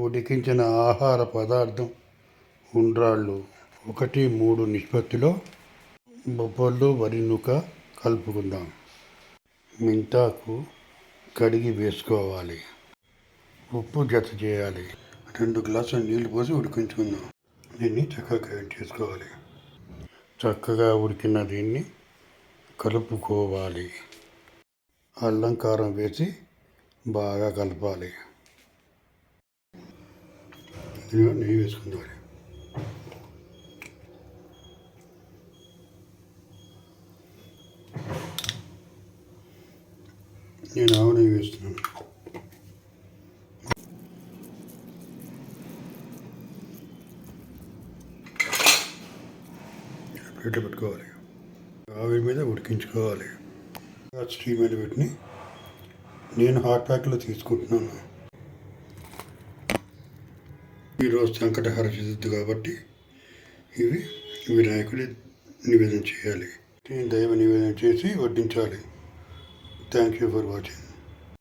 ఉడికించిన ఆహార పదార్థం ఉండ్రాళ్ళు. ఒకటి మూడు నిష్పత్తిలో బొబ్బర్లు వరి నూక కలుపుకుందాం. మింతాకు కడిగి వేసుకోవాలి. ఉప్పు జత చేయాలి. రెండు గ్లాసులు నీళ్ళు పోసి ఉడికించుకుందాం. దీన్ని చక్కగా గ్రైండ్ చేసుకోవాలి. చక్కగా ఉడికిన దీన్ని కలుపుకోవాలి. అల్లం కారం వేసి బాగా కలపాలి. ఇదిగో నెయ్యి వేసుకుందాం నేను ఆవు నెయ్యి వేస్తున్నాను. ప్లేట్లో పెట్టుకోవాలి. ఆవిరి మీద ఉడికించుకోవాలి. స్టీమ్ మీద పెట్టి నేను హాట్ ప్యాక్లో తీసుకుంటున్నాను. ఈరోజు సంకటహార చతుర్థి కాబట్టి ఇవి వినాయకుడి నివేదన చేయాలి. దైవ నివేదన చేసి వడ్డించాలి. Thank you for watching